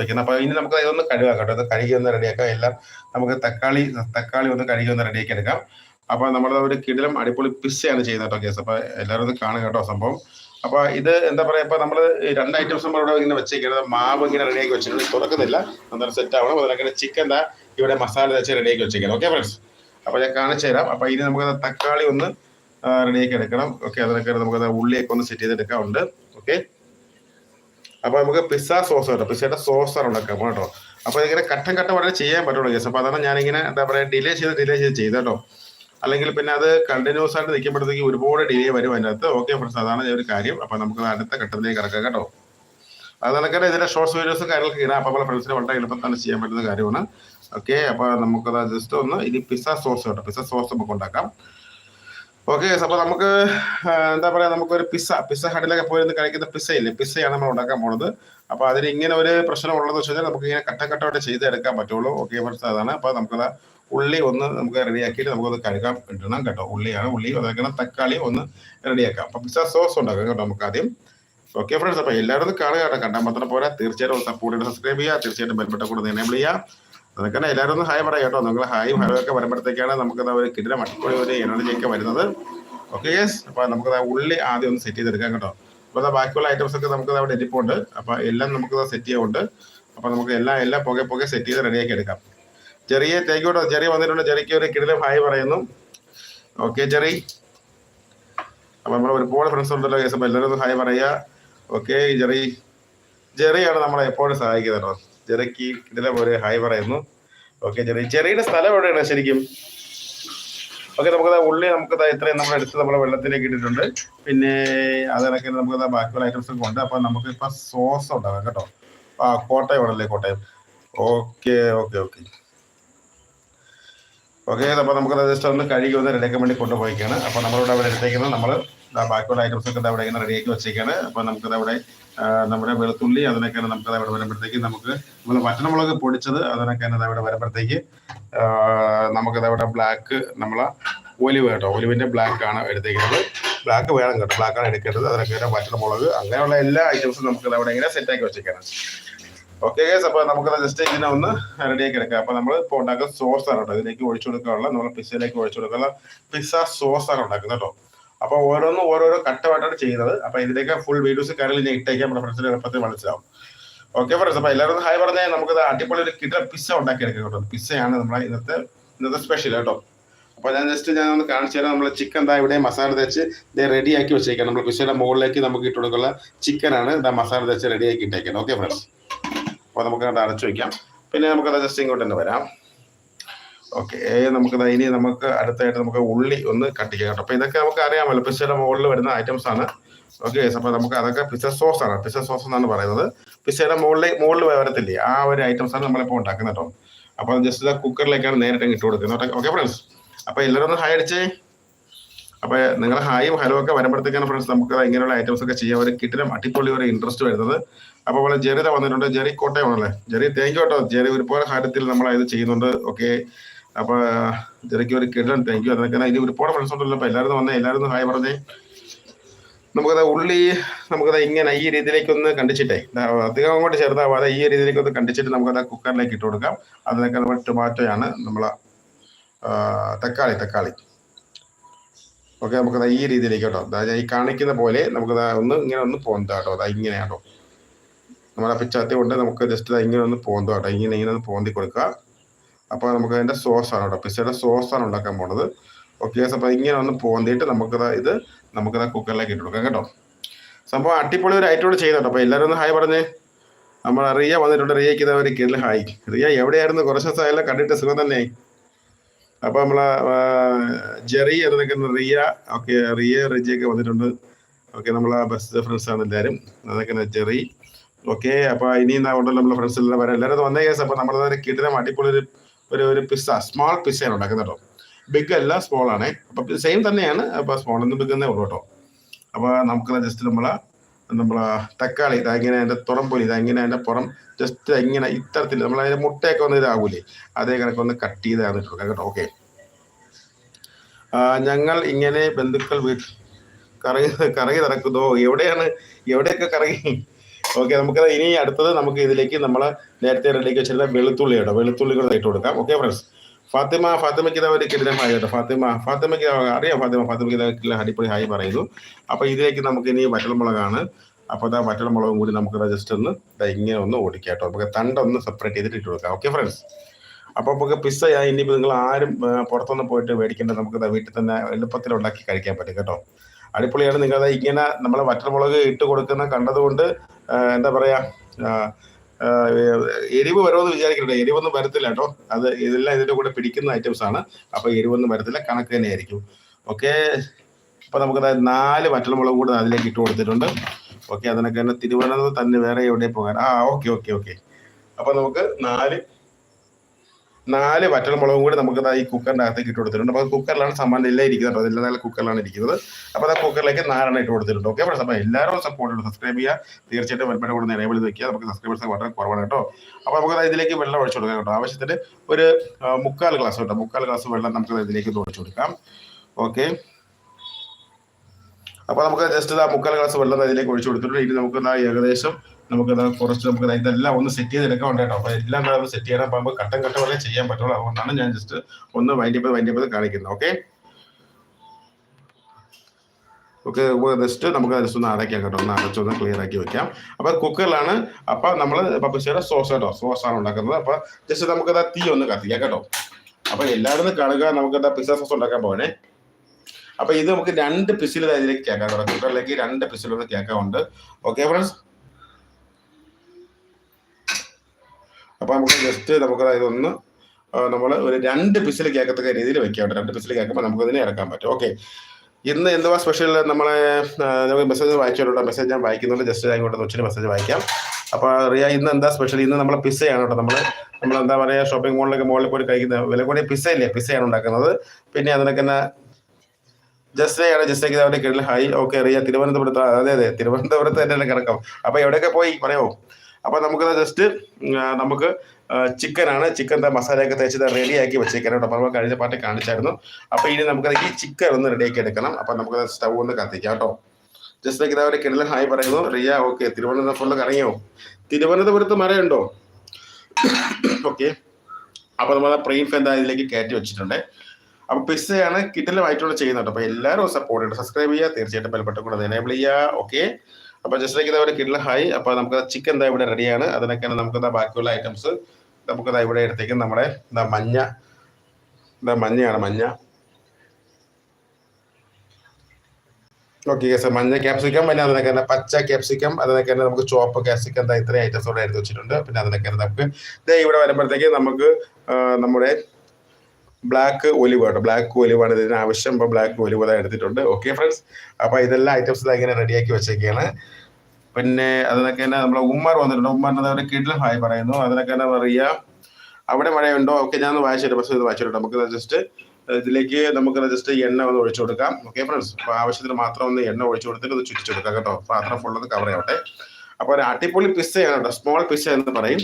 വെക്കുന്നത് അപ്പൊ ഇനി നമുക്ക് ഇതൊന്ന് കഴുകാം കേട്ടോ. കഴുകി ഒന്ന് റെഡിയാക്കാം എല്ലാം നമുക്ക് തക്കാളി തക്കാളി ഒന്ന് കഴുകി ഒന്ന് റെഡിയാക്കി എടുക്കാം. അപ്പൊ നമ്മൾ ഒരു കിടിലം അടിപൊളി പിസ്സയാണ് ചെയ്യുന്നത് കേട്ടോ കേസ് അപ്പൊ എല്ലാവരും ഒന്ന് കാണുക കേട്ടോ സംഭവം. അപ്പൊ ഇത് എന്താ പറയാ ഇപ്പൊ നമ്മൾ രണ്ട് ഐറ്റംസ് നമ്മൾ ഇവിടെ ഇങ്ങനെ വെച്ചേക്കുന്നത് മാവ് ഇങ്ങനെ റെഡിയാക്കി വെച്ചിട്ടുണ്ട്. തുറക്കുന്നില്ല. അന്നേരം സെറ്റ് ആവണം. അതിനൊക്കെ ചിക്കൻ എന്താ ഇവിടെ മസാല വെച്ച് റെഡിയാക്കി വെച്ചേക്കുന്നത് ഓക്കെ ഫ്രണ്ട്സ് അപ്പൊ ഞാൻ കാണിച്ചു തരാം. അപ്പൊ ഇനി നമുക്ക് തക്കാളി ഒന്ന് റെഡിയാക്കി എടുക്കണം. ഓക്കെ അതിനൊക്കെ നമുക്ക് ഉള്ളിയൊക്കെ ഒന്ന് സെറ്റ് ചെയ്തെടുക്കാം ഉണ്ട്. ഓക്കെ അപ്പൊ നമുക്ക് പിസ്സ സോസ് കേട്ടോ. പിസ്സയുടെ ആണ് ഉണ്ടാക്കാം കേട്ടോ. അപ്പൊ ഇങ്ങനെ ഘട്ടം ഘട്ടം വളരെ ചെയ്യാൻ പറ്റുള്ളൂ കേസ് അപ്പൊ അതാണ് ഞാനിങ്ങനെ എന്താ പറയാ ഡിലേ ചെയ്ത് ഡിലേ ചെയ്ത് ചെയ്ത കേട്ടോ. അല്ലെങ്കിൽ പിന്നെ അത് കണ്ടിന്യൂസ് ആയിട്ട് നിൽക്കുമ്പോഴത്തേക്ക് ഒരുപാട് ഡിലേ വരും അതിനകത്ത്. ഓക്കെ ഫ്രണ്ട്സ് അതാണ് ഒരു കാര്യം. അപ്പൊ നമുക്ക് അടുത്ത ഘട്ടത്തിലേക്ക് കിടക്കാം കേട്ടോ. അത് നടക്കട്ടെ ഇതിന്റെ ഷോർട്സ് വീഡിയോസും കാര്യങ്ങളൊക്കെ ഇടാം. അപ്പൊ നമ്മളെ ഫ്രണ്ട്സിന് വളരെ എളുപ്പത്താണ് ചെയ്യാൻ പറ്റുന്ന കാര്യമാണ്. ഓക്കെ അപ്പൊ നമുക്കത് ജസ്റ്റ് ഒന്ന് ഇനി പിസ്സ സോസ് കേട്ടോ. പിസ്സ സോസ് നമുക്ക് ഉണ്ടാക്കാം. ഓക്കെ അപ്പൊ നമുക്ക് എന്താ പറയാ നമുക്ക് ഒരു പിസ്സ പിസ്സ ഹഡിലൊക്കെ പോയിരുന്ന് കഴിക്കുന്ന പിസ്സ ഇല്ലേ പിസ്സയാണ് നമ്മൾ ഉണ്ടാക്കാൻ പോണത്. അപ്പൊ അതിന് ഇങ്ങനെ ഒരു പ്രശ്നം ഉള്ളതെന്ന് വെച്ച് കഴിഞ്ഞാൽ നമുക്ക് ഇങ്ങനെ ഘട്ടം ഘട്ടമായിട്ട് ചെയ്തെടുക്കാൻ പറ്റുള്ളൂ. ഓക്കെ ഫ്രണ്ട്സ് അതാണ്. അപ്പൊ നമുക്കത് ഉള്ളി ഒന്ന് നമുക്ക് റെഡിയാക്കിയിട്ട് നമുക്കത് കഴുകാൻ ഇടണം കേട്ടോ. ഉള്ളിയാണ് ഉള്ളി അതൊക്കെ തക്കാളി ഒന്ന് റെഡിയാക്കാം അപ്പൊ പിസ്സ സോസ് ഉണ്ടാക്കാം കേട്ടോ നമുക്ക് ആദ്യം. ഓക്കെ ഫ്രണ്ട്സ് അപ്പൊ എല്ലാവരും കാണുക കേട്ടോ. കണ്ടാൽ മാത്രം പോരാ. തീർച്ചയായിട്ടും സപ്പോർട്ട് സബ്സ്ക്രൈബ് ചെയ്യുക. തീർച്ചയായിട്ടും ബെൽബട്ട കൂടെ എനേബിൾ ചെയ്യുക. അതൊക്കെ തന്നെ എല്ലാവരും ഒന്ന് ഹായ് പറയാം കേട്ടോ. നിങ്ങൾ ഹായും ഹലോ ഒക്കെ വരുമ്പോഴത്തേക്കാണ് നമുക്ക് ഒരു കിടിലം അടിപൊളി ഒരു എനർജിയൊക്കെ വരുന്നത്. ഓക്കെ യെസ് അപ്പോൾ നമുക്ക് ഉള്ളി ആദ്യം ഒന്ന് സെറ്റ് ചെയ്തെടുക്കാം കേട്ടോ. അപ്പോൾ ബാക്കിയുള്ള ഐറ്റംസ് ഒക്കെ നമുക്ക് അവിടെ എരിപ്പുണ്ട് അപ്പോൾ എല്ലാം നമുക്ക് സെറ്റ് ചെയ്യുന്നുണ്ട് അപ്പോൾ നമുക്ക് എല്ലാം എല്ലാം പുകെ പുകെ സെറ്റ് ചെയ്ത് റെഡിയാക്കി എടുക്കാം. ചെറിയ തേക്കോട്ടോ ചെറിയ വന്നിട്ടുണ്ട്. ചെറിയ ഒരു കിടിലം ഹായ് പറയുന്നു. Okay Cherry. അപ്പോൾ നമ്മൾ ഒരുപാട് ഫ്രണ്ട്സ് ഉണ്ടല്ലോ കേസ് അപ്പോൾ എല്ലാവരും ഹായ് പറയുക. ഓക്കെ ജെറി ജെറിയാണ് നമ്മളെ എപ്പോഴും സഹായിക്കുന്നത് കേട്ടോ. ജെറിക്ക് ഇതിലെ പോലെ ഹായ് പറയുന്നു ഓക്കെ ജെറി ജെറിയുടെ സ്ഥലം എവിടെയാണ് ശരിക്കും? ഓക്കെ നമുക്ക് ഉള്ളി നമുക്ക് ഇത്രയും നമ്മൾ എടുത്ത് നമ്മുടെ വെള്ളത്തിലേക്ക് ഇട്ടിട്ടുണ്ട്. പിന്നെ അതിനൊക്കെ നമുക്ക് ബാക്കിയുള്ള ഐറ്റംസ് ഒക്കെ ഉണ്ട്. അപ്പൊ നമുക്ക് ഇപ്പൊ സോസ് ഉണ്ടാകാം കേട്ടോ. ആ കോട്ടയം ഉണ്ടല്ലേ Kottayam? Okay okay okay okay അപ്പൊ നമുക്ക് ജസ്റ്റ് ഒന്ന് കഴുകി ഒന്ന് റെഡിയാക്കാൻ വേണ്ടി കൊണ്ടുപോയിക്കാണ്. അപ്പൊ നമ്മളിവിടെ അവിടെ എടുത്തേക്കുന്നത് നമ്മൾ ബാക്കിയുള്ള ഐറ്റംസ് ഒക്കെ അവിടെ ഇങ്ങനെ റെഡിയാക്കി വെച്ചേക്കാണ്. അപ്പൊ നമുക്കത് അവിടെ നമ്മുടെ വെളുത്തുള്ളി അതിനൊക്കെ നമുക്ക് ദാ ഇവിടെ വരുമ്പോഴത്തേക്ക് നമുക്ക് നമ്മൾ വറ്റനമുളക് പൊടിച്ചത് അതിനൊക്കെ അവിടെ വരുമ്പോഴത്തേക്ക് നമുക്കത് ഇവിടെ ബ്ലാക്ക് നമ്മളെ ഒലിവ് കേട്ടോ ഒലിവിന്റെ ബ്ലാക്ക് ആണ് എടുത്തേക്കുന്നത്. ബ്ലാക്ക് വേണം കേട്ടോ ബ്ലാക്കാണ് എടുക്കേണ്ടത്. അതിനൊക്കെ വറ്റനമുളക് അങ്ങനെയുള്ള എല്ലാ ഐറ്റംസും നമുക്ക് അവിടെ ഇങ്ങനെ സെറ്റ് ആക്കി വെച്ചേക്കാണ്. ഓക്കെ ഗേസ് അപ്പോൾ നമുക്ക് ജസ്റ്റ് ഇതിനെ ഒന്ന് റെഡിയാക്കി എടുക്കാം. അപ്പോൾ നമ്മൾ ഇപ്പോൾ ഉണ്ടാക്കുന്ന സോസ് ആണ് കേട്ടോ ഇതിലേക്ക് ഒഴിച്ചു കൊടുക്കാനുള്ള നമ്മൾ പിസ്സയിലേക്ക് ഒഴിച്ചു കൊടുക്കാനുള്ള പിസ്സ സോസ് ആണ് ഉണ്ടാക്കുന്നത് കേട്ടോ. അപ്പൊ ഓരോന്നും ഓരോരോ ഘട്ടമായിട്ടാണ് ചെയ്യുന്നത്. അപ്പൊ ഇതിന്റെയൊക്കെ ഫുൾ വീഡിയോസ് കാര്യങ്ങൾ ഞാൻ ഇട്ടേക്കാം നമ്മുടെ ഫ്രണ്ട്സിന് എളുപ്പത്തിൽ മനസ്സിലാവും. ഓക്കെ ഫ്രണ്ട്സ് അപ്പൊ എല്ലാവരും ഹായ് പറഞ്ഞാൽ നമുക്ക് അടിപൊളി ഒരു കിട്ടുന്ന പിസ്സ ഉണ്ടാക്കി എടുക്കാം കേട്ടോ. പിസ്സയാണ് നമ്മളെ ഇന്നത്തെ ഇന്നത്തെ സ്പെഷ്യൽ കേട്ടോ. അപ്പൊ ഞാൻ ജസ്റ്റ് ഞാൻ ഒന്ന് കാണിച്ചു തരാം. നമ്മൾ ചിക്കൻ ദാ ഇവിടെ മസാല തേച്ച് ഇത് റെഡി ആക്കി വെച്ചേക്കാം നമ്മൾ പിസ്സയുടെ മുകളിലേക്ക് നമുക്ക് ഇട്ട് കൊടുക്കുന്ന ചിക്കനാണ് ഇതാ മസാല തേച്ച് റെഡി ആക്കി ഇട്ടേക്കുന്നത് ഓക്കെ ഫ്രണ്ട്സ് അപ്പോൾ നമുക്ക് അടച്ചു വയ്ക്കാം പിന്നെ നമുക്ക് അത് ജസ്റ്റ് ഇങ്ങോട്ട് തന്നെ വരാം. ഓക്കെ നമുക്ക് ഇനി നമുക്ക് അടുത്തായിട്ട് നമുക്ക് ഉള്ളി ഒന്ന് കട്ട് ചെയ്യാം കേട്ടോ. അപ്പോൾ ഇതൊക്കെ നമുക്ക് അറിയാമല്ലോ പിസ്സയുടെ മുകളിൽ വരുന്ന ഐറ്റംസ് ആണ്. ഓക്കെ അപ്പോൾ നമുക്ക് അതൊക്കെ പിസ്സ സോസ് ആണ്. പിസ്സ സോസ് എന്നാണ് പറയുന്നത്. പിസ്സയുടെ മുകളിൽ മുകളിൽ വരത്തില്ലേ? ആ ഒരു ഐറ്റംസ് ആണ് നമ്മളിപ്പോൾ ഉണ്ടാക്കുന്നത് കേട്ടോ. അപ്പോൾ ജസ്റ്റ് കുക്കറിലേക്കാണ് നേരിട്ട് ഇട്ട് കൊടുക്കുന്നത്. ഓക്കെ ഫ്രണ്ട്സ് അപ്പോൾ എല്ലാവരും ഒന്ന് ഹായ് അടിച്ചേ. അപ്പൊ നിങ്ങൾ ഹായും ഹലോ ഒക്കെ വരുമ്പോഴത്തേക്കാണ് ഫ്രണ്ട്സ് നമുക്ക് ഇങ്ങനെയുള്ള ഐറ്റംസ് ഒക്കെ ചെയ്യാൻ ഒരു കിട്ടിലും അടിപൊളി ഒരു ഇൻട്രസ്റ്റ് വരുന്നത്. അപ്പൊ പോലെ ജെറിത വന്നിട്ടുണ്ട്. ജെറി കോട്ടയം ആണല്ലേ? ജെറി താങ്ക് യു കേട്ടോ. ജെറി ഒരുപാട് കാര്യത്തിൽ നമ്മൾ ഇത് ചെയ്യുന്നുണ്ട്. ഓക്കെ അപ്പൊ തിരക്കി ഒരു കിടലൻ താങ്ക് യു അതൊക്കെ ഇനി ഒരുപാട് ഫ്രണ്ട്സ് ഉണ്ടല്ലോ. അപ്പൊ എല്ലാവരും വന്നേ. എല്ലാവരും ഹായ് പറഞ്ഞേ. നമുക്കത് ഉള്ളി നമുക്കത് ഇങ്ങനെ ഈ രീതിയിലേക്ക് ഒന്ന് കണ്ടിച്ചിട്ടേ അധികം അങ്ങോട്ട് ചെറുതാവാതെ ഈ രീതിയിലേക്ക് ഒന്ന് കണ്ടിച്ചിട്ട് നമുക്കത് കുക്കറിലേക്ക് ഇട്ട് കൊടുക്കാം. അതിനൊക്കെ നമ്മൾ ടൊമാറ്റോയാണ് നമ്മൾ തക്കാളി തക്കാളി. ഓക്കെ നമുക്കത് ഈ രീതിയിലേക്ക് കേട്ടോ. ദാ ഈ കാണിക്കുന്ന പോലെ നമുക്കത് ഒന്ന് ഇങ്ങനെ ഒന്ന് പോകുന്നത് കേട്ടോ. ദാ ഇങ്ങനെ കേട്ടോ. നമ്മളെ പിച്ചാത്തി കൊണ്ട് നമുക്ക് ജസ്റ്റ് ഇങ്ങനെ ഒന്ന് പോന്തു കേട്ടോ. ഇങ്ങനെ ഇങ്ങനെ ഒന്ന് പോന്തി കൊടുക്കുക. അപ്പോൾ നമുക്ക് അതിന്റെ സോസാണ് കേട്ടോ. പിസ്സയുടെ സോസാണ് ഉണ്ടാക്കാൻ പോണത്. ഓക്കെ അപ്പോൾ ഇങ്ങനെ ഒന്ന് പോന്തിയിട്ട് നമുക്കത് ഇത് നമുക്കത് കുക്കറിലേക്ക് ഇട്ട് കൊടുക്കാം കേട്ടോ. സംഭവം അടിപൊളി ഒരു ഐറ്റം കേട്ടോ. അപ്പോൾ എല്ലാവരും ഒന്ന് ഹായ് പറഞ്ഞേ. നമ്മൾ റിയ വന്നിട്ടുണ്ട്. റിയക്ക് ഇതാ ഒരു കിരൽ ഹായ് റിയ എവിടെയായിരുന്നു? കുറച്ച് ദിവസമായാലും കണ്ടിട്ട് സുഖം തന്നെ. അപ്പോൾ നമ്മളെ ജെറി എന്ന് നിൽക്കുന്ന റിയ ഓക്കെ റിയ റിജിയൊക്കെ വന്നിട്ടുണ്ട്. ഓക്കെ നമ്മളെ ബെസ്റ്റ് ഫ്രണ്ട്സ് ആണ് എല്ലാവരും അതൊക്കെ ജെറി. ഓക്കെ അപ്പോൾ ഇനി ഉണ്ടല്ലോ നമ്മളെ ഫ്രണ്ട്സ് എല്ലാം വരാം എല്ലാവരും വന്ന കേസ് അപ്പൊ നമ്മളെ കിട്ടുന്ന അടിപൊളി ഒരു ഒരു ഒരു പിസ്സ സ്മോൾ പിസ്സയാണ് ഉണ്ടാക്കുന്നത് കേട്ടോ. ബിഗ് അല്ല സ്മോൾ ആണ്. അപ്പൊ സെയിം തന്നെയാണ് അപ്പൊ സ്മോൾ എന്ന് ബിഗ് തന്നെ ഉള്ളൂ കേട്ടോ. അപ്പൊ നമുക്ക് ജസ്റ്റ് നമ്മൾ നമ്മളെ തക്കാളി ഇതാ ഇങ്ങനെ അതിന്റെ തുറമ്പൊലി ഇതാ ഇങ്ങനെ അതിന്റെ പുറം ജസ്റ്റ് ഇങ്ങനെ ഇത്തരത്തിൽ നമ്മൾ അതിന്റെ മുട്ടയൊക്കെ ഒന്ന് ഇതാകൂലേ അതേ കണക്ക് ഒന്ന് കട്ട് ചെയ്ത് തന്നിട്ടുണ്ട് കേട്ടോ. ഓക്കെ ഞങ്ങൾ ഇങ്ങനെ ബന്ധുക്കൾ വീട്ടിൽ കറങ്ങി കറങ്ങി നടക്കുന്നോ? എവിടെയാണ് എവിടെയൊക്കെ കറങ്ങി ഓക്കെ നമുക്ക് ഇനി അടുത്തത് നമുക്ക് ഇതിലേക്ക് നമ്മൾ നേരത്തെ റെഡിയാക്കി വെച്ചിരുന്ന വെളുത്തുള്ളി കേട്ടോ വെളുത്തുള്ളി കൂടെ ഇട്ട് കൊടുക്കാം. ഓക്കെ ഫ്രണ്ട്സ് ഫാത്തിമ ഫാത്തിമയ്ക്ക് ഇതാ ഒരു കിടിലം ഹായ് കേട്ടോ. ഫാത്തിമ ഫാത്തിമയ്ക്ക് അറിയാം ഫാത്തിമ ഫാത്തിമയ്ക്ക് ഇതാ കിടിലം ഹായ് പറയുന്നു. അപ്പോൾ ഇതിലേക്ക് നമുക്ക് ഇനി വറ്റൽമുളകാണ്. അപ്പോൾ അതാ വറ്റൽമുളകും കൂടി നമുക്ക് ജസ്റ്റ് ഒന്ന് ഇങ്ങനെ ഒന്ന് ഓടിക്കാം കേട്ടോ. നമുക്ക് തണ്ടൊന്ന് സെപ്പറേറ്റ് ചെയ്തിട്ട് ഇട്ട് കൊടുക്കാം. ഓക്കെ ഫ്രണ്ട്സ് അപ്പോൾ നമുക്ക് പിസ്സയായി ഇനിയിപ്പോൾ നിങ്ങൾ ആരും പുറത്തൊന്നും പോയിട്ട് മേടിക്കേണ്ട നമുക്ക് വീട്ടിൽ തന്നെ എളുപ്പത്തിൽ ഉണ്ടാക്കി കഴിക്കാൻ പറ്റും കേട്ടോ. അടിപൊളിയാണ്. നിങ്ങൾ ഇങ്ങനെ നമ്മൾ വറ്റർമുളക് ഇട്ട് കൊടുക്കുന്ന കണ്ടതുകൊണ്ട് എന്താ പറയാ എരിവ് വരുമെന്ന് വിചാരിക്കട്ടെ എരിവൊന്നും വരത്തില്ല കേട്ടോ. അത് ഇതെല്ലാം ഇതിന്റെ കൂടെ പിടിക്കുന്ന ഐറ്റംസ് ആണ്. അപ്പോൾ എരിവൊന്നും വരത്തില്ല. കണക്ക് തന്നെ ആയിരിക്കും. ഓക്കെ. അപ്പൊ നമുക്ക് നാല് വറ്റൽമുളക് കൂടെ അതിലേക്ക് ഇട്ട് കൊടുത്തിട്ടുണ്ട്. ഓക്കെ അതിനൊക്കെ തന്നെ തിരുവനന്തപുരം തന്നെ വേറെ എവിടെ പോകാൻ. ആ ഓക്കെ ഓക്കെ ഓക്കെ. അപ്പൊ നമുക്ക് നാല് നാല് വറ്റൽമുളകും കൂടി നമുക്ക് ഈ കുക്കറിന്റെ അകത്തേക്ക് ഇട്ട് കൊടുത്തിട്ടുണ്ട്. അപ്പോൾ കുക്കറിലാണ് സമ്മാനം എല്ലാം ഇരിക്കുന്നത്. അതില്ല നല്ല കുക്കറിലാണ് ഇരിക്കുന്നത്. അപ്പോൾ ആ കുക്കറിലേക്ക് നാലെണ്ണം ഇട്ട് കൊടുത്തിട്ടുണ്ട്. ഓക്കെ ഫ്രണ്ട്സ് അപ്പോൾ എല്ലാവരും സപ്പോർട്ട് ചെയ്യും സബ്സ്ക്രൈബ് ചെയ്യുക. തീർച്ചയായിട്ടും വെൽപ്പയുടെ കൂടെ എനേബിൾ വെക്കുക. നമുക്ക് സബ്സ്ക്രൈബേഴ്സ് വളരെ കുറവാണ് കേട്ടോ. അപ്പോൾ നമുക്ക് ഇതിലേക്ക് വെള്ളം ഒഴിച്ചു കൊടുക്കാം കേട്ടോ. ആവശ്യത്തിന് ഒരു മുക്കാൽ ഗ്ലാസ് കേട്ടോ. മുക്കാൽ ഗ്ലാസ് വെള്ളം നമുക്ക് ഇതിലേക്ക് ഒഴിച്ചു കൊടുക്കാം. ഓക്കെ അപ്പോൾ നമുക്ക് ജസ്റ്റ് ആ മുക്കാൽ ഗ്ലാസ് വെള്ളം അതിലേക്ക് ഒഴിച്ചു കൊടുത്തിട്ടുണ്ട്. ഇനി നമുക്ക് ഏകദേശം നമുക്ക് കുറച്ച് നമുക്ക് ഇതെല്ലാം ഒന്ന് സെറ്റ് ചെയ്ത് എടുക്കാൻ കേട്ടോ. അപ്പോൾ എല്ലാം നമ്മൾ സെറ്റ് ചെയ്യണം അപ്പോൾ നമുക്ക് ഘട്ടം വരെ ചെയ്യാൻ പറ്റുള്ളൂ. അതുകൊണ്ടാണ് ഞാൻ ജസ്റ്റ് ഒന്ന് വൈൻഡിപ്പത് വൈൻഡിപ്പത് കാണിക്കുന്നത്. ഓക്കെ ഓക്കെ ജസ്റ്റ് നമുക്ക് ജസ്റ്റ് ഒന്ന് അടയ്ക്കാം കേട്ടോ. ഒന്ന് അടച്ചൊന്ന് ക്ലിയർ ആക്കി വെക്കാം. അപ്പോൾ കുക്കറിലാണ് അപ്പോൾ നമ്മൾ പപ്പിച്ചയുടെ സോസ് കേട്ടോ. സോസ് ആണ് ഉണ്ടാക്കുന്നത്. അപ്പോൾ ജസ്റ്റ് നമുക്ക് തീ ഒന്ന് കത്തിക്കാം കേട്ടോ. അപ്പോൾ എല്ലാവരും കാണുക. നമുക്ക് പിസ്സ സോസ് ഉണ്ടാക്കാൻ പോകണേ അപ്പൊ ഇത് നമുക്ക് രണ്ട് പിസിൽ അതിലേക്ക് കേൾക്കാൻ കേട്ടോ. അല്ലെങ്കിൽ രണ്ട് പിസിലൊന്ന് കേൾക്കാറുണ്ട് ഓക്കെ ഫ്രണ്ട്സ് അപ്പൊ നമുക്ക് ജസ്റ്റ് നമുക്ക് ഇതൊന്ന് നമ്മൾ ഒരു രണ്ട് പിസിൽ കേൾക്കത്തക്ക രീതിയിൽ വെക്കാം രണ്ട് പിസിൽ കേൾക്കുമ്പോൾ നമുക്ക് ഇതിനെ ഇറക്കാൻ പറ്റും. ഓക്കെ ഇന്ന് എന്തുവാ സ്പെഷ്യൽ നമ്മളെ നമുക്ക് മെസ്സേജ് വായിച്ചോട്ടോ മെസ്സേജ് ഞാൻ വായിക്കുന്നുണ്ട്. ജസ്റ്റ് ആയിക്കോട്ടെ ഇങ്ങോട്ട് മെസ്സേജ് വായിക്കാം. അപ്പോൾ റിയ ഇന്ന് എന്താ സ്പെഷ്യൽ ഇന്ന് നമ്മളെ പിസ്സയാണ് കേട്ടോ. നമ്മൾ നമ്മൾ എന്താ പറയുക ഷോപ്പിംഗ് മോളിലൊക്കെ മോളിൽ പോയി കഴിക്കുന്ന വില കൂടിയ പിസ്സ ഇല്ലേ പിസ്സയാണ് ഉണ്ടാക്കുന്നത്. പിന്നെ അതിനൊക്കെ ജസ്റ്റയാണ് ജസ്റ്റ് അവരുടെ കീഴിൽ ഹൈ ഓക്കെ അറിയാം തിരുവനന്തപുരത്ത് അതെ അതെ തിരുവനന്തപുരത്ത് തന്നെ കിടക്കാം. അപ്പൊ എവിടെയൊക്കെ പോയി? പറയോ. അപ്പൊ നമുക്ക് ജസ്റ്റ് നമുക്ക് ചിക്കൻ ആണ്. ചിക്കൻ മസാലയൊക്കെ തേച്ച് റെഡിയാക്കി വെച്ചേക്കാൻ കേട്ടോ. നമ്മൾ കഴിഞ്ഞ പാട്ട് കാണിച്ചായിരുന്നു. അപ്പൊ ഇനി നമുക്ക് ഈ ചിക്കൻ ഒന്ന് റെഡിയാക്കി എടുക്കണം. അപ്പൊ നമുക്ക് സ്റ്റവ് ഒന്ന് കത്തിക്കാം കേട്ടോ. ജസ്റ്റ് അവരുടെ കിടലൻ ഹായ് പറയുന്നു. റിയ ഓക്കെ തിരുവനന്തപുരത്ത് കറങ്ങിയോ? തിരുവനന്തപുരത്ത് മഴയുണ്ടോ ഓക്കെ അപ്പൊ നമ്മൾ പ്രീഫ് എന്താ ഇതിലേക്ക് കയറ്റി വെച്ചിട്ടുണ്ട്. അപ്പൊ പിസ്സയാണ് കിട്ടലുമായിട്ടുള്ള ചെയ്യുന്നുണ്ട് അപ്പൊ എല്ലാവരും സപ്പോർട്ട് ചെയ്യണം. സബ്സ്ക്രൈബ് ചെയ്യുക. തീർച്ചയായിട്ടും ബെൽബട്ടൺ കൂടെ എനേബിൾ ചെയ്യുക ഓക്കെ അപ്പൊ ജസ്റ്റ് ലൈക്ക് ഇതാ കിട്ടല ഹൈ അപ്പൊ നമുക്ക് ചിക്കൻ ദാ ഇവിടെ റെഡിയാണ് അതിനൊക്കെയാണ് നമുക്ക് ദാ ബാക്കിയുള്ള ഐറ്റംസ് നമുക്ക് ദാ ഇവിടെ എടുത്തേക്കും നമ്മുടെ ദാ മഞ്ഞ. ദാ മഞ്ഞയാണ് മഞ്ഞ. ഓക്കെ മഞ്ഞ ക്യാപ്സിക്കം പിന്നെ അതിനൊക്കെ തന്നെ പച്ച ക്യാപ്സിക്കം അതിനൊക്കെ തന്നെ നമുക്ക് ചുവപ്പ് ക്യാപ്സിക്കം ഇത്രയും ഐറ്റംസ് ഇവിടെ എടുത്ത് വെച്ചിട്ടുണ്ട്. പിന്നെ അതിനൊക്കെ നമുക്ക് ദേ ഇവിടെ വരുമ്പോഴത്തേക്ക് നമുക്ക് നമ്മുടെ ബ്ലാക്ക് ഒലിവ് കേട്ടോ ബ്ലാക്ക് ഒലിവാണ് ഇതിന് ആവശ്യം. ബ്ലാക്ക് ഒലിവ് അതാ എടുത്തിട്ടുണ്ട്. ഓക്കെ ഫ്രണ്ട്സ് അപ്പോൾ ഇതെല്ലാം ഐറ്റംസ് ഇങ്ങനെ റെഡിയാക്കി വെച്ചേക്കാണ്. പിന്നെ അതിനൊക്കെ തന്നെ നമ്മളെ ഉമ്മാർ വന്നിട്ടുണ്ട്. ഉമ്മാറിന് അവരുടെ കിഡിൽ ഹായ് പറയുന്നു. അതിനൊക്കെ തന്നെ പറയുക അവിടെ മഴയുണ്ടോ? ഓക്കെ ഞാൻ വായിച്ചിട്ട് പക്ഷേ ഇത് വായിച്ചിട്ടുണ്ട് നമുക്ക് ജസ്റ്റ് ഇതിലേക്ക് നമുക്ക് ജസ്റ്റ് എണ്ണ ഒന്ന് ഒഴിച്ചു കൊടുക്കാം. ഓക്കെ ഫ്രണ്ട്സ് അപ്പോൾ ആവശ്യത്തിന് മാത്രം ഒന്ന് എണ്ണ ഒഴിച്ചു കൊടുത്തിട്ട് ഇത് ചുറ്റിച്ചു കൊടുക്കാം കേട്ടോ. പാത്രം ഫുള്ളത് കവർ ചെയ്യട്ടെ. അപ്പോൾ ഒരു അടിപൊളി പിസ്സയാണ് കേട്ടോ സ്മോൾ പിസ്സ എന്ന് പറയും.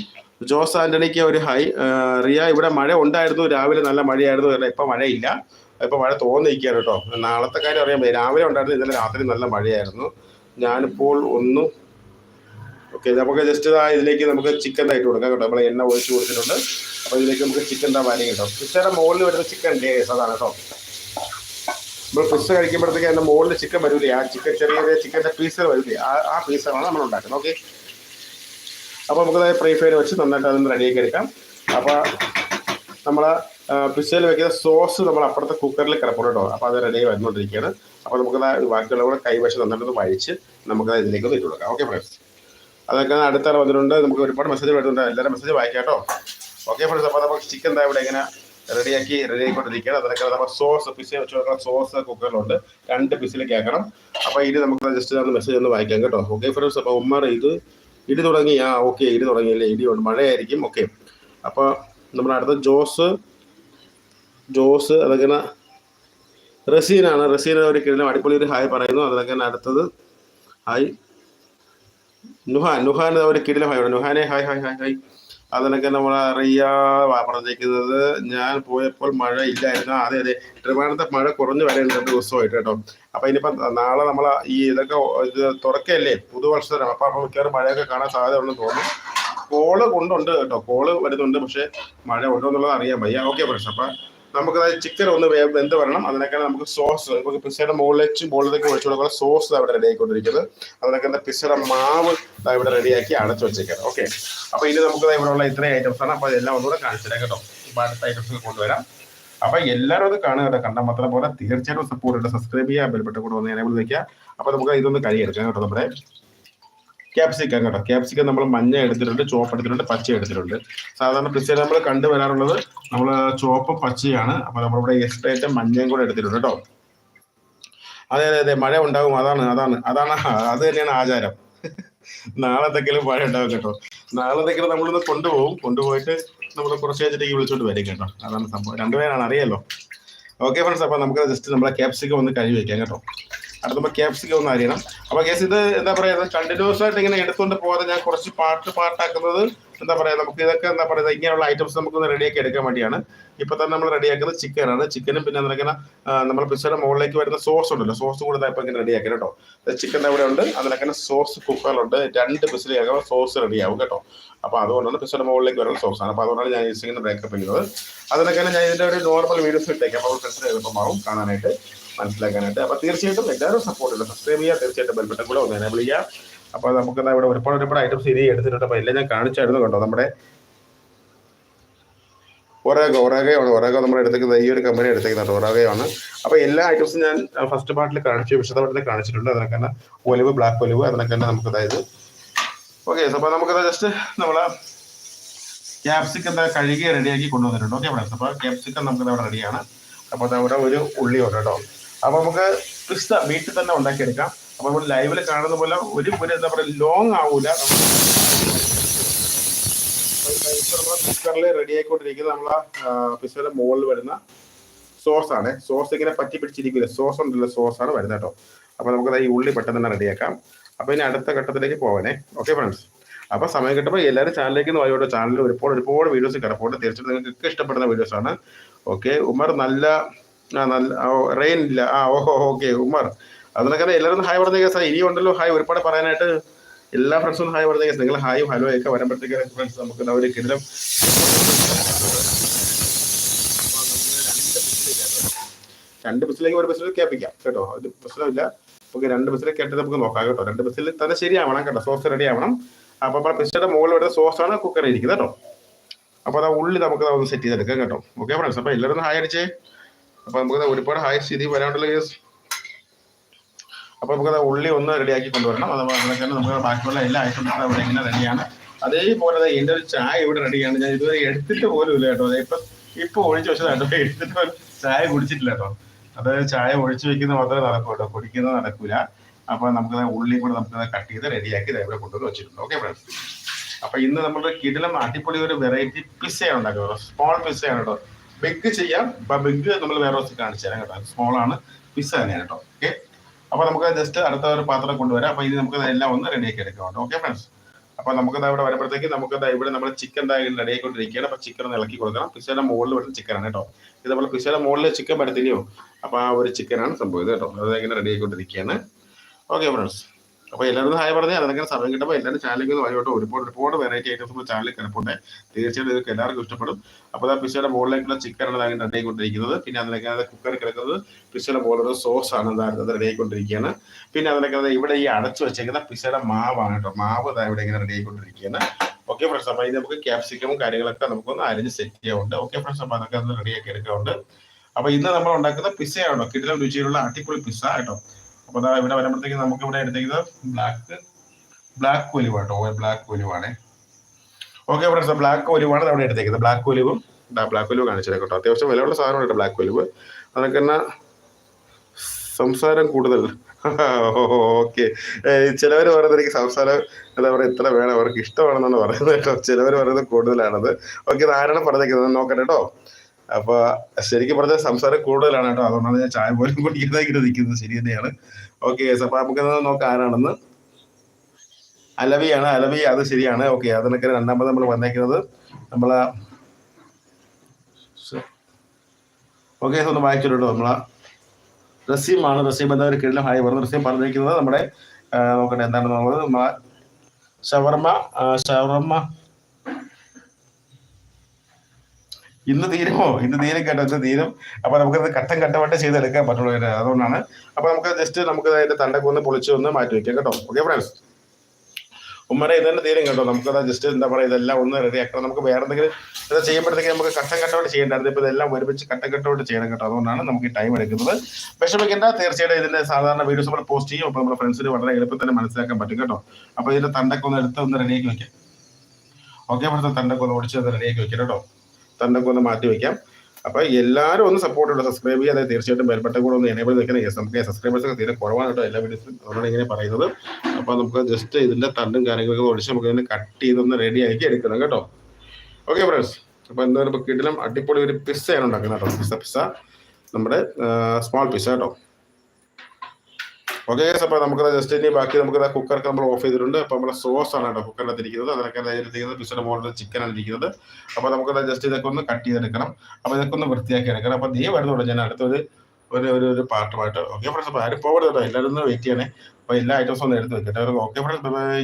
ജോസ് ആന്റണിക്ക് ഒരു ഹൈ റിയ ഇവിടെ മഴ ഉണ്ടായിരുന്നു. രാവിലെ നല്ല മഴയായിരുന്നു. അല്ല ഇപ്പൊ മഴയില്ല. ഇപ്പൊ മഴ തോന്നിയിരിക്കുകയാണ് കേട്ടോ. നാളത്തെ കാര്യം അറിയാൻ പറ്റും രാവിലെ ഉണ്ടായിരുന്നു. ഇന്നലെ രാത്രി നല്ല മഴയായിരുന്നു. ഞാനിപ്പോൾ ഒന്ന് ഓക്കെ നമുക്ക് ജസ്റ്റ് ആ ഇതിലേക്ക് നമുക്ക് ചിക്കൻ ഇട്ട് കൊടുക്കാം കേട്ടോ. നമ്മൾ എണ്ണ ഒഴിച്ച് കൊടുത്തിട്ടുണ്ട്. അപ്പോൾ ഇതിലേക്ക് നമുക്ക് ചിക്കൻ ഇതാ കേട്ടോ. പിസ്സയുടെ മുകളിൽ വരുന്ന ചിക്കൻ ഡേസ് അതാണ് കേട്ടോ നമ്മൾ പിസ്സ കഴിക്കുമ്പോഴത്തേക്ക് അതിന്റെ മുകളിൽ ചിക്കൻ വരില്ലേ ആ ചിക്കൻ ചെറിയ ചെറിയ ചിക്കന്റെ പീസുകൾ വരില്ലേ ആ ആ പീസുകളാണ് നമ്മൾ ഉണ്ടാക്കുന്നത്. ഓക്കെ അപ്പോൾ നമുക്ക് ഫ്രൈ ഫ്രൈ വെച്ച് നന്നായിട്ട് അതൊന്ന് റെഡിയാക്കി എടുക്കാം. അപ്പോൾ നമ്മൾ പിസ്സയിൽ വെക്കുന്ന സോസ് നമ്മൾ അപ്പുറത്തെ കുക്കറിൽ കിടപ്പുണ്ട് കേട്ടോ. അപ്പോൾ അത് റെഡി വന്നുകൊണ്ടിരിക്കുകയാണ്. അപ്പോൾ നമുക്ക് ബാക്കിയുള്ള കൂടെ കൈവശം നന്നായിട്ട് വഴിച്ച് നമുക്ക് ഇതിലേക്ക് ഇട്ട് കൊടുക്കാം. ഓക്കെ ഫ്രണ്ട്സ് അതൊക്കെ അടുത്ത വന്നിട്ടുണ്ട്. നമുക്ക് ഒരുപാട് മെസ്സേജ് വരുന്നുണ്ട് എല്ലാവരും മെസ്സേജ് വായിക്കാം കേട്ടോ. ഓക്കെ ഫ്രണ്ട്സ് അപ്പോൾ നമുക്ക് ചിക്കൻ ഇവിടെ ഇങ്ങനെ റെഡിയാക്കി റെഡി ആയിക്കൊണ്ടിരിക്കുകയാണ് അതിനൊക്കെ നമ്മൾ സോസ് പിസ വെച്ച് കൊടുക്കുന്ന സോസ് കുക്കറിലുണ്ട് രണ്ട് പിസിലേക്ക് ആക്കണം അപ്പോൾ ഇനി നമുക്ക് ജസ്റ്റ് ഒന്ന് മെസ്സേജ് ഒന്ന് വായിക്കാം കേട്ടോ. ഓക്കെ ഫ്രണ്ട്സ് അപ്പോൾ ഉമ്മർ ഇത് ഇടി തുടങ്ങി. ആ ഓക്കെ ഇടി തുടങ്ങിയല്ലേ? ഇടിയുണ്ട് മഴയായിരിക്കും. ഓക്കെ അപ്പോൾ നമ്മുടെ അടുത്ത ജോസ് ജോസ് അതൊക്കെ റസീനാണ് റസീന ഒരു കിഴിഞ്ഞ അടിപൊളി ഒരു ഹായ് പറയുന്നു. അതൊക്കെ അടുത്തത്. ഹായ്. നുഹാൻ. നുഹാൻ ഒരു കിടിലം ഹായ് നുഹാനെ ഹായ് ഹായ് ഹായ് ഹായ്. അതിനൊക്കെ നമ്മൾ അറിയാ പറഞ്ഞിരിക്കുന്നത് ഞാൻ പോയപ്പോൾ മഴ ഇല്ലായിരുന്നു. അതെ അതെ. ട്രിവാൻഡ്രത്തെ മഴ കുറഞ്ഞു വരേണ്ട രണ്ട് ദിവസമായിട്ട് കേട്ടോ. അപ്പൊ ഇനിയിപ്പം നാളെ നമ്മൾ ഈ ഇതൊക്കെ ഇത് തുറക്കല്ലേ പുതുവർഷത്തിനാണ് അപ്പൊ അപ്പൊ മിക്കവാറും മഴയൊക്കെ കാണാൻ സാധ്യത ഉണ്ടെന്ന് തോന്നുന്നു. കോൾ കൊണ്ടുണ്ട് കേട്ടോ. കോൾ വരുന്നുണ്ട്. പക്ഷെ മഴ ഉണ്ടോ എന്നുള്ളത് അറിയാൻ വയ്യ. ഓക്കെ പ്രശ്നം അപ്പൊ നമുക്ക് അതായത് ചിക്കൻ ഒന്ന് വെന്ത് വരണം. അതിനൊക്കെ നമുക്ക് സോസ് നമുക്ക് പിസയുടെ മുകളിലേക്ക് മുകളിലേക്ക് ഒഴിച്ചു കൊടുക്കുന്ന സോസ് അവിടെ റെഡി ആയിക്കൊണ്ടിരിക്കുന്നത്. അതിനൊക്കെ എന്താ പിസയുടെ മാവ് ഇവിടെ റെഡിയാക്കി അടച്ചു വെച്ചേക്കാം. ഓക്കെ അപ്പൊ ഇനി നമുക്ക് ഇവിടെ ഉള്ള ഇത്രയും ഐറ്റംസ് ആണ്. അപ്പൊ എല്ലാം ഒന്നുകൂടെ കാണിച്ചു തരാം കേട്ടോ. ഇപ്പൊ അടുത്ത ഐറ്റംസ് കൊണ്ടുവരാം. അപ്പൊ എല്ലാവരും അത് കാണുക കേട്ടോ. കണ്ടാൽ മാത്രം പോലെ തീർച്ചയായിട്ടും സപ്പോർട്ട് സബ്സ്ക്രൈബ് ചെയ്യാൻ ബെൽബട്ടൺ കൂടെ വന്ന് എനേബിൾ വെക്കുക. അപ്പൊ നമുക്ക് ഇതൊന്ന് കഴിയെടുക്കാം കേട്ടോ നമ്മുടെ ക്യാപ്സിക്കം കേട്ടോ. ക്യാപ്സിക്കം നമ്മൾ മഞ്ഞ എടുത്തിട്ടുണ്ട് ചുവപ്പ് എടുത്തിട്ടുണ്ട് പച്ച എടുത്തിട്ടുണ്ട്. സാധാരണ പിസ്സയിൽ നമ്മൾ കണ്ടുവരാറുള്ളത് നമ്മൾ ചുവപ്പ് പച്ചയാണ്. അപ്പൊ നമ്മളിവിടെ എക്സ്ട്രാ മഞ്ഞയും കൂടെ എടുത്തിട്ടുണ്ട് കേട്ടോ. അതെ അതെ അതെ മഴ ഉണ്ടാവും അതാണ് അതാണ് അതാണ്. അത് തന്നെയാണ് ആചാരം. നാളെ എന്തെങ്കിലും മഴ ഉണ്ടാവും കേട്ടോ. നാളെ എന്തെങ്കിലും നമ്മളൊന്ന് കൊണ്ടുപോകും. കൊണ്ടുപോയിട്ട് നമ്മൾ കുറച്ച് കഴിഞ്ഞിട്ടേക്ക് വിളിച്ചോണ്ട് വരും കേട്ടോ. അതാണ് സംഭവം. രണ്ടുപേരാണ് അറിയാലോ. ഓക്കെ ഫ്രണ്ട്സ് അപ്പൊ നമുക്ക് ജസ്റ്റ് നമ്മളെ ക്യാപ്സിക്കം ഒന്ന് കഴുകി വെക്കാം കേട്ടോ. അടുത്ത നമ്മൾ ക്യാപ്സിക്കം ഒന്ന് അറിയണം. അപ്പൊ കേസ് ഇത് എന്താ പറയാ കണ്ടിന്യൂസ് ആയിട്ട് ഇങ്ങനെ എടുത്തുകൊണ്ട് പോകാതെ ഞാൻ കുറച്ച് പാട്ട് പാട്ടാക്കുന്നത് എന്താ പറയാ നമുക്ക് ഇതൊക്കെ എന്താ പറയുക ഇങ്ങനെയുള്ള ഐറ്റംസ് നമുക്കൊന്ന് റെഡിയാക്കി എടുക്കാൻ വേണ്ടിയാണ്. ഇപ്പൊ തന്നെ നമ്മൾ റെഡിയാക്കുന്നത് ചിക്കനാണ് ചിക്കനും പിന്നെ എന്തെങ്കിലും നമ്മൾ പിസ്സയുടെ മുകളിലേക്ക് വരുന്ന സോസ് ഉണ്ടല്ലോ സോസ് കൂടെ ഇപ്പൊ ഇങ്ങനെ റെഡിയാക്കി കേട്ടോ. ചിക്കൻ അവിടെ ഉണ്ട്. അതിലൊക്കെ സോസ് കുക്കറിലുണ്ട് രണ്ട് പിസിലേക്കാൾ സോസ് റെഡിയാവും കേട്ടോ. അപ്പൊ അതുകൊണ്ടാണ് പിസ്സയുടെ മുകളിലേക്ക് വരുന്ന ആണ്. അപ്പൊ അതുകൊണ്ടാണ് ഞാൻ ഈ ഇങ്ങനെ ബ്രേക്കപ്പ് ചെയ്യുന്നത്. അതിനൊക്കെ ഞാൻ ഇതിന്റെ ഒരു നോർമൽ വീഡിയോസ് ഇട്ടേക്കാം. അപ്പോൾ ഫ്രണ്ട്സിന് എളുപ്പമാവും കാണാനായിട്ട്. മനസ്സിലാക്കാനായിട്ട്. അപ്പൊ തീർച്ചയായിട്ടും എല്ലാവരും സപ്പോർട്ട് ചെയ്യുക സബ്സ്ക്രൈബ് ചെയ്യുക തീർച്ചയായിട്ടും ബെൽബട്ടൺ കൂടെ ഒന്ന് എനേബിൾ ചെയ്യുക. അപ്പൊ നമുക്ക് ഇവിടെ ഒരുപാട് ഒരുപാട് ഐറ്റംസ് ഇനി എടുത്തിട്ടുണ്ട്. അപ്പൊ എല്ലാം ഞാൻ കാണിച്ചായിരുന്നു കേട്ടോ നമ്മുടെ ഒറേഗോ ഒറേഗയാണ്. ഒറേഗോ നമ്മൾ എടുത്തേക്കുന്നത് ഈ ഒരു കമ്പനി എടുത്തേക്കുന്നത് ഒറേഗയാണ്. അപ്പൊ എല്ലാ ഐറ്റംസും ഞാൻ ഫസ്റ്റ് പാർട്ടിൽ കാണിച്ചു വിശദമായിട്ട് കാണിച്ചിട്ടുണ്ട്. അതിനൊക്കെ തന്നെ ഒലിവ് ബ്ലാക്ക് ഒലിവ് അതിനൊക്കെ തന്നെ നമുക്ക് അതായത് ഓക്കെ അപ്പൊ നമുക്കത് ജസ്റ്റ് നമ്മളെ ക്യാപ്സിക്കം കഴുകി റെഡിയാക്കി കൊണ്ടുവന്നിട്ടുണ്ട്. ഓക്കെ ഫ്രണ്ട്സ് അപ്പോൾ ക്യാപ്സിക്കം നമുക്ക് അവിടെ റെഡിയാണ് അപ്പോൾ അതവിടെ ഒരു ഉള്ളി ഉണ്ട് കേട്ടോ. അപ്പോൾ നമുക്ക് പിസ്ത വീട്ടിൽ തന്നെ ഉണ്ടാക്കിയെടുക്കാം. അപ്പോൾ നമ്മൾ ലൈവിൽ കാണുന്ന പോലെ ഒരു ഒരു എന്താ പറയുക ലോങ് ആവൂല. കുക്കറിൽ റെഡി ആയിക്കൊണ്ടിരിക്കുന്നത് നമ്മളെ പിസ്സയുടെ മുകളിൽ വരുന്ന സോസ് ആണ്. സോസ് ഇങ്ങനെ പറ്റി പിടിച്ചിരിക്കില്ല സോസ് ഉണ്ടല്ലോ സോസ് ആണ് വരുന്നത് കേട്ടോ. അപ്പോൾ നമുക്ക് ഈ ഉള്ളി പെട്ടെന്ന് തന്നെ റെഡിയാക്കാം അപ്പോൾ ഇനി അടുത്ത ഘട്ടത്തിലേക്ക് പോവാനേ. ഓക്കെ ഫ്രണ്ട്സ് അപ്പൊ സമയം കിട്ടുമ്പോൾ എല്ലാവരും ചാനലിലേക്ക് ഒന്ന് ചാനലിൽ ഒരുപാട് ഒരുപാട് വീഡിയോസ് കിടപ്പുണ്ട് തീർച്ചയായിട്ടും നിങ്ങൾക്ക് ഇഷ്ടപ്പെടുന്ന വീഡിയോസ് ആണ്. ഓക്കെ ഉമർ നല്ല നല്ല റെയിൻ ഇല്ല. ആ ഓഹോ ഓക്കെ ഉമർ. അതിനൊക്കെ എല്ലാവരും ഹായ് പറഞ്ഞ കേസാ. ഇനി ഉണ്ടല്ലോ ഹായ് ഒരുപാട് പറയാനായിട്ട് എല്ലാ ഫ്രണ്ട്സും ഹായ് പറഞ്ഞ കേസ്. നിങ്ങൾ ഹായും ഹലോ ഒക്കെ വരുമ്പോഴത്തേക്കും ഫ്രണ്ട്സ് നമുക്ക് ഒരു കിടിലം രണ്ട് ബസ്സിലേക്ക് ഒരു ബസ്സിൽ കേൾപ്പിക്കാം കേട്ടോ. ഒരു പ്രശ്നമില്ല. നമുക്ക് രണ്ട് ബസ്സിൽ കേട്ടത് നമുക്ക് നോക്കാം കേട്ടോ. രണ്ട് ബസ്സിൽ തന്നെ ശരിയാവണം കേട്ടോ. സോസ് റെഡി ആവണം. അപ്പൊ നമ്മുടെ പിസ്റ്റയുടെ മുകളിൽ വരുന്ന സോസാണ് കുക്കറിൽ ഇരിക്കുന്നത് കേട്ടോ. അപ്പൊ അത് ഉള്ളി നമുക്ക് അത് ഒന്ന് സെറ്റ് ചെയ്തെടുക്കാം കേട്ടോ. ഓക്കെ ഫ്രണ്ട്സ് അപ്പൊ എല്ലാവരും ഹായ് അടിച്ചേ. അപ്പൊ നമുക്ക് ഒരുപാട് ഹായ് സ്ഥിതി വരാനുള്ള കേസ് അപ്പൊ നമുക്ക് ഉള്ളി ഒന്ന് റെഡിയാക്കി കൊണ്ടുവരണം. അതുപോലെ തന്നെ നമുക്ക് ബാക്കിയുള്ള എല്ലാ ഐറ്റംസും ഇവിടെ ഇങ്ങനെ റെഡിയാണ് അതേപോലെ എന്റെ ഒരു ചായ ഇവിടെ റെഡിയാണ് ഞാൻ ഇതുവരെ എടുത്തിട്ട് പോലും ഇല്ല കേട്ടോ. ഇപ്പൊ ഇപ്പൊ ഒഴിച്ചു വെച്ചതാട്ടോ എടുത്തിട്ട് ചായ കുടിച്ചിട്ടില്ല കേട്ടോ. അത് ചായ ഒഴിച്ചു വെക്കുന്ന മാത്രമേ നടക്കൂ കേട്ടോ. കുടിക്കുന്നത് നടക്കൂല. അപ്പൊ നമുക്ക് ഉള്ളി കൂടെ നമുക്ക് കട്ട് ചെയ്ത് റെഡിയാക്കി ഇവിടെ കൊണ്ടുവന്ന് വെച്ചിട്ടുണ്ട്. ഓക്കെ ഫ്രണ്ട്സ് അപ്പൊ ഇന്ന് നമ്മുടെ കിടിലം അടിപൊളി ഒരു വെറൈറ്റി പിസ്സയാണ് ഉണ്ടാക്കുന്നത് സ്മോൾ പിസ്സയാണ് കേട്ടോ. ബിഗ് ചെയ്യാം. ബെഗ് നമ്മൾ വേറെ ദിവസം കാണിച്ചു തരാം കേട്ടോ. സ്മോൾ ആണ്. പിസ്സ തന്നെയാണ് കേട്ടോ. ഓക്കെ അപ്പൊ നമുക്ക് ജസ്റ്റ് അടുത്ത ഒരു പാത്രം കൊണ്ടുവരാം. അപ്പൊ ഇത് നമുക്ക് എല്ലാം ഒന്ന് റെഡിയാക്കി എടുക്കാം ഓക്കെ ഫ്രണ്ട്സ് അപ്പൊ നമുക്ക് ഇവിടെ വരുമ്പോഴത്തേക്ക് നമുക്ക് ഇവിടെ നമ്മൾ ചിക്കൻ റെഡി ആയിക്കൊണ്ടിരിക്കുകയാണ്. അപ്പൊ ചിക്കൻ ഒന്ന് ഇളക്കി കൊടുക്കണം. പിസ്സയുടെ മുകളിൽ വരുന്ന ചിക്കനാണ് കേട്ടോ. ഇത് നമ്മൾ പിസ്സയുടെ മുകളിൽ ചിക്കൻ പരത്തിനെയോ അപ്പൊ ആ ഒരു ചിക്കനാണ് സംഭവം ഇത് കേട്ടോ. അത് റെഡി ആയിക്കൊണ്ടിരിക്കുകയാണ്. ഓക്കെ ഫ്രണ്ട്സ് അപ്പൊ എല്ലാവരും ഹായ് പറഞ്ഞാൽ അതിനൊക്കെ സമയം കിട്ടുമ്പോൾ എല്ലാവരും ചാനലിലേക്ക് ഒന്ന് വഴിയോട്ട് ഒരുപാട് ഒരുപാട് വെറൈറ്റി ഐറ്റംസ് നമ്മുടെ ചാനലിൽ കിടപ്പുണ്ട്. തീർച്ചയായിട്ടും ഇതൊക്കെ എല്ലാവർക്കും ഇഷ്ടപ്പെടും. അപ്പോൾ ആ പിസ്സയുടെ മുകളിലേക്കുള്ള ചിക്കനാണ് അങ്ങനെ റെഡി ആയിക്കൊണ്ടിരിക്കുന്നത്. പിന്നെ അതിനൊക്കെ അത് കുക്കറിൽ കിടക്കുന്നത് പിസ്സയുടെ മുകളിലൊരു സോസ് ആണ് അത് റെഡി ആയിക്കൊണ്ടിരിക്കുകയാണ്. പിന്നെ അതിനൊക്കെ അത് ഇവിടെ ഈ അടച്ചു വെച്ചേക്കുന്ന പിസ്സയുടെ മാവാണ് കേട്ടോ. മാവ് ഇവിടെ ഇങ്ങനെ റെഡി ആയിക്കൊണ്ടിരിക്കുകയാണ്. ഓക്കെ ഫ്രണ്ട്സ് അപ്പോൾ ഇത് നമുക്ക് ക്യാപ്സിക്കവും കാര്യങ്ങളൊക്കെ നമുക്കൊന്ന് അരിഞ്ഞ് സെറ്റ് ചെയ്യാറുണ്ട് ഓക്കെ ഫ്രണ്ട്സ് അപ്പോൾ അതൊക്കെ ഒന്ന് റെഡിയാക്കി എടുക്കാറുണ്ട് അപ്പോൾ ഇന്ന് നമ്മൾ ഉണ്ടാക്കുന്ന പിസ്സയാണോ കിടിലം രുചിയിലുള്ള അടിപൊളി പിസ്സ കേട്ടോ. അപ്പോൾ ഇവിടെ വരുമ്പോഴത്തേക്ക് നമുക്ക് ഇവിടെ എടുത്തേക്കുന്നത് ബ്ലാക്ക് ബ്ലാക്ക് ഒലിവ് കേട്ടോ ബ്ലാക്ക് ഒലിവാണ് ഓക്കെ ഫ്രണ്ട്സ് ബ്ലാക്ക് ഒലിവാണ് അവിടെ എടുത്തേക്കുന്നത് ബ്ലാക്ക് ഒലിവും ബ്ലാക്ക് ഒലിവ് കാണിച്ചേക്കാം കേട്ടോ. അത്യാവശ്യം വിലയുള്ള സാധനമാണ് കേട്ടോ ബ്ലാക്ക് ഒലിവ് അതൊക്കെ തന്നെ സംസാരം കൂടുതൽ. ഓക്കെ ചിലവർ പറയുന്നത് എനിക്ക് സംസാരം എന്താ പറയുക ഇത്ര വേണം അവർക്ക് ഇഷ്ടമാണെന്നാണ് പറയുന്നത് കേട്ടോ. ചിലവർ പറയുന്നത് കൂടുതലാണത്. ഓക്കെ ആരാണ് പറഞ്ഞേക്കുന്നത്? നോക്കട്ടെ കേട്ടോ. അപ്പൊ ശരിക്കും പറഞ്ഞാൽ സംസാരം കൂടുതലാണ് കേട്ടോ. അതുകൊണ്ടാണ് ഞാൻ ചായ പോലും ഇങ്ങനെ നിൽക്കുന്നത്. ശരി തന്നെയാണ്. ഓക്കെ അപ്പൊ നമുക്ക് നോക്കാം ആരാണെന്ന്. അലവിയാണ് അലവി അത് ശരിയാണ്. ഓക്കെ അതിനൊക്കെ രണ്ടാമത് നമ്മൾ വന്നേക്കുന്നത് നമ്മൾ ഓക്കെ ഒന്ന് വായിച്ചിട്ടുണ്ട് നമ്മളെ റസീമാണ്. റസീം എന്ന ഒരു കീഴിലും ഹായ് പറഞ്ഞു റസീം പറഞ്ഞിരിക്കുന്നത് നമ്മുടെ നോക്കട്ടെ എന്താണെന്നുള്ളത് നമ്മളെ ഷവർമ്മ ആ, ഇന്ന് തീരുമോ? ഇന്ന് തീരും കേട്ടോ ഇന്ന് തീരും. അപ്പൊ നമുക്കത് ഘട്ടം ഘട്ടമായിട്ട് ചെയ്തെടുക്കാൻ പറ്റുള്ളൂ. അതുകൊണ്ടാണ് അപ്പൊ നമുക്ക് ജസ്റ്റ് നമുക്ക് അതിന്റെ തണ്ടൊക്കെ ഒന്ന് പൊളിച്ച് ഒന്ന് മാറ്റി വെക്കാം കേട്ടോ. ഓക്കെ ഫ്രണ്ട്സ് ഉമ്മരെ ഇതന്നെ തീരും കേട്ടോ. നമുക്ക് നമുക്കത് ജസ്റ്റ് എന്താ പറയുക ഇതെല്ലാം ഒന്ന് റെഡി ആക്കണം. നമുക്ക് വേറെ എന്തെങ്കിലും ഇത് ചെയ്യുമ്പോഴത്തേക്ക് നമുക്ക് ഘട്ടം ഘട്ടമായിട്ട് ചെയ്യേണ്ടായിരുന്നു ഇപ്പൊ ഇതെല്ലാം ഒരുമിച്ച് ഘട്ടം ഘട്ടമായിട്ട് ചെയ്യണം കേട്ടോ. അതുകൊണ്ടാണ് നമുക്ക് ഈ ടൈം എടുക്കുന്നത്. വിഷമിക്കേണ്ട. തീർച്ചയായിട്ടും ഇതിന്റെ സാധാരണ വീഡിയോസ് നമ്മൾ പോസ്റ്റ് ചെയ്യും. അപ്പൊ നമ്മുടെ ഫ്രണ്ട്സിന് വളരെ എളുപ്പത്തിൽ തന്നെ മനസ്സിലാക്കാൻ പറ്റും കേട്ടോ. അപ്പോൾ ഇതിന്റെ തണ്ടൊക്കെ ഒന്ന് എടുത്ത് ഒന്ന് റെഡിയാക്കി വെക്കാം. ഓക്കെ ഇവിടുത്തെ തണ്ടൊക്കെ ഒന്ന് ഓടിച്ച് റെഡിയാക്കി വെക്കാം കേട്ടോ. തണ്ടൊക്കെ ഒന്ന് മാറ്റി വെക്കാം. അപ്പോൾ എല്ലാവരും ഒന്ന് സപ്പോർട്ട് ഉണ്ട് സബ്സ്ക്രൈബ് ചെയ്യാതെ തീർച്ചയായിട്ടും ബെൽബട്ടൺ കൂടെ ഒന്ന് എനേബിൾ വെക്കണം. നമുക്ക് സബ്സ്ക്രൈബേഴ്സ് ഒക്കെ തീരെ കുറവാണ് എല്ലാ വീഡിയോസും അതുകൊണ്ടാണ് ഇങ്ങനെ പറയുന്നത്. അപ്പോൾ നമുക്ക് ജസ്റ്റ് ഇതിന്റെ തണ്ടും കാര്യങ്ങളൊക്കെ ഒഴിച്ച് നമുക്ക് ഇതിനെ കട്ട് ചെയ്തൊന്ന് റെഡി ആക്കി എടുക്കണം കേട്ടോ. ഓക്കെ ഫ്രണ്ട്സ് അപ്പോൾ എന്തായാലും ഇപ്പൊ കിടിലം അടിപൊളി ഒരു പിസ്സയാണ് ഉണ്ടാക്കുന്നത് കേട്ടോ. പിസ്സ പിസ്സ നമ്മുടെ സ്മോൾ പിസ്സ കേട്ടോ. ഓക്കെ അപ്പൊ നമുക്ക് ജസ്റ്റ് ഇനി ബാക്കി നമുക്ക് കുക്കറൊക്കെ നമ്മൾ ഓഫ് ചെയ്തിട്ടുണ്ട്. അപ്പോൾ നമ്മുടെ സോസ് ആണ് കേട്ടോ കുക്കറിനകത്ത് ഇരിക്കുന്നത് അതിനൊക്കെ അതിലിരിക്കുന്നത് പിസ്സയുടെ മുകളിൽ ചിക്കൻ ആണ് ഇരിക്കുന്നത്. അപ്പൊ നമുക്ക് ജസ്റ്റ് ഇതൊക്കെ ഒന്ന് കട്ട് ചെയ്തെടുക്കണം. അപ്പോൾ ഇതൊക്കെ ഒന്ന് വൃത്തിയാക്കി എടുക്കണം. അപ്പോൾ നീ വരുന്നുള്ളൂ ഞാൻ അടുത്തൊരു ഒരു ഒരു ഒരു പാട്ടുമായിട്ട് ഓക്കെ ഫ്രണ്ട്സ് അപ്പോൾ ആരും പോകരുത് കേട്ടോ. എല്ലാവരും ഒന്ന് വെയിറ്റ് ചെയ്യണേ. അപ്പോൾ എല്ലാ ഐറ്റംസും ഒന്ന് എടുത്ത് വെക്കട്ടെ ഓക്കെ ഫ്രണ്ട്സ് ബൈ